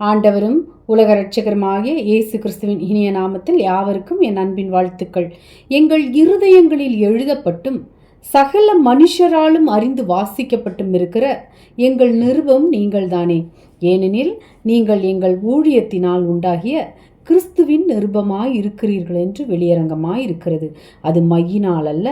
ஆண்டவரும் உலக இரட்சகருமாகிய இயேசு கிறிஸ்துவின் இனிய நாமத்தில் யாவருக்கும் என் அன்பின் வாழ்த்துக்கள். எங்கள் இருதயங்களில் எழுதப்பட்டும் சகல மனுஷராலும் அறிந்து வாசிக்கப்பட்டும் இருக்கிற எங்கள் நிருபம் நீங்கள்தானே. ஏனெனில் நீங்கள் எங்கள் ஊழியத்தினால் உண்டாகிய கிறிஸ்துவின் நிருபமாய் இருக்கிறீர்கள் என்று வெளியரங்கமாய் இருக்கிறது அது மையினால் அல்ல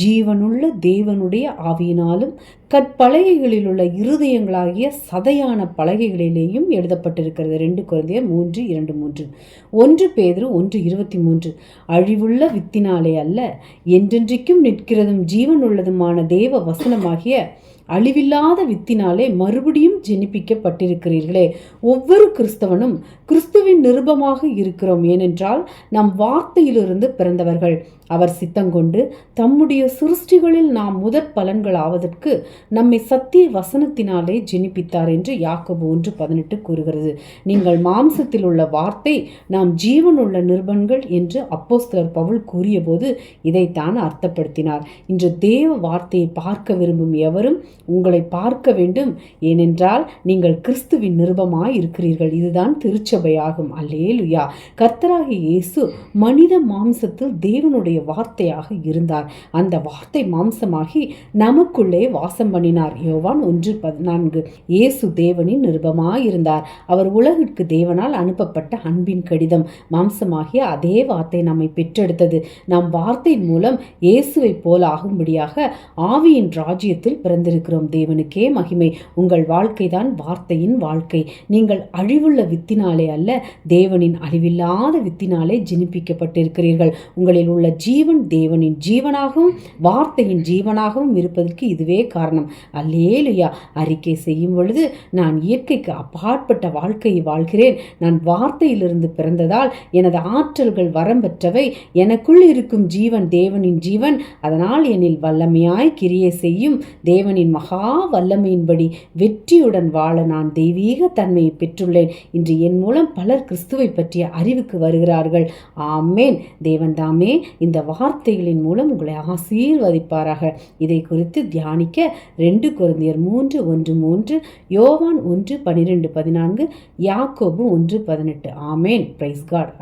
ஜீவனுள்ள தேவனுடைய ஆவியினாலும் கற்பலகைகளில் உள்ள இருதயங்களாகிய சதையான பலகைகளிலேயும் எழுதப்பட்டிருக்கிறது. ரெண்டு குழந்தைய மூன்று இரண்டு மூன்று. ஒன்று பேதரு ஒன்று இருபத்தி மூன்று. அழிவுள்ள வித்தினாலே அல்ல என்றென்றைக்கும் நிற்கிறதும் ஜீவன் உள்ளதுமான தேவ வசனமாகிய அழிவில்லாத வித்தினாலே மறுபடியும் ஜெனிப்பிக்கப்பட்டிருக்கிறீர்களே. ஒவ்வொரு கிறிஸ்தவனும் கிறிஸ்துவின் நிருபமாக இருக்கிறோம். ஏனென்றால் நம் வார்த்தையிலிருந்து பிறந்தவர்கள். அவர் சித்தங்கொண்டு தம்முடைய சிருஷ்டிகளில் நாம் முதற் பலன்கள் ஆவதற்கு நம்மை சத்திய வசனத்தினாலே ஜெனிப்பித்தார் என்று யாக்கோபு ஒன்று பதினெட்டு கூறுகிறது. நீங்கள் மாம்சத்தில் உள்ள வார்த்தை நாம் ஜீவனுள்ள நிருபன்கள் என்று அப்போஸ்தலர் பவுல் கூறியபோது இதைத்தான் அர்த்தப்படுத்தினார். இன்று தேவ வார்த்தையை பார்க்க விரும்பும் எவரும் உங்களை பார்க்க வேண்டும். ஏனென்றால் நீங்கள் கிறிஸ்துவின் நிருபமாய் இருக்கிறீர்கள். இதுதான் திருச்சபையாகும். அல்லேலுயா. கர்த்தராகிய இயேசு மனித மாம்சத்தில் தேவனுடைய வார்த்தையாக இருந்தார். அந்த வார்த்தை மாம்சமாகி நமக்குள்ளே வாசம் பண்ணினார். யோவான் ஒன்று பதினான்கு. இயேசு தேவனின் நிருபமாயிருந்தார். அவர் உலகிற்கு தேவனால் அனுப்பப்பட்ட அன்பின் கடிதம். மாம்சமாகிய அதே வார்த்தை நம்மை பெற்றெடுத்தது. நம் வார்த்தையின் மூலம் இயேசுவைப் போல ஆகும்படியாக ஆவியின் ராஜ்யத்தில் பிறந்திருக்கிறோம். தேவனுக்கே மகிமை. உங்கள் வாழ்க்கைதான் வார்த்தையின் வாழ்க்கை. நீங்கள் அழிவுள்ள வித்தினாலே அல்ல தேவனின் அழிவில்லாத வித்தினாலே ஜெனிப்பிக்கப்பட்டிருக்கிறீர்கள். உங்களில் உள்ள ஜீவன் தேவனின் ஜீவனாகவும் வார்த்தையின் ஜீவனாகவும் இருப்பதற்கு இதுவே காரணம். அல்லேலுயா அறிக்கை செய்யும் பொழுது நான் இயற்கைக்கு அப்பாற்பட்ட வாழ்க்கையை வாழ்கிறேன். நான் வார்த்தையிலிருந்து பிறந்ததால் எனது ஆற்றல்கள் வரம்பற்றவை எனக்குள் இருக்கும் ஜீவன் தேவனின் ஜீவன். அதனால் என்னில் வல்லமையாய் கிரியை செய்யும் தேவனின் மகா வல்லமையின்படி வெற்றியுடன் வாழ நான் தெய்வீக தன்மையை பெற்றுள்ளேன் இன்று என் மூலம் பலர் கிறிஸ்துவை பற்றிய அறிவுக்கு வருகிறார்கள். ஆமேன். தேவன் தாமே இந்த வார்த்தைகளின் மூலம் உங்களை ஆசீர்வதிப்பாராக. இதை குறித்து தியானிக்க ரெண்டு குழந்தையர் மூன்று ஒன்று மூன்று யோவான் ஒன்று பனிரெண்டு பதினான்கு யாக்கோபு ஒன்று பதினெட்டு. ஆமேன். Price God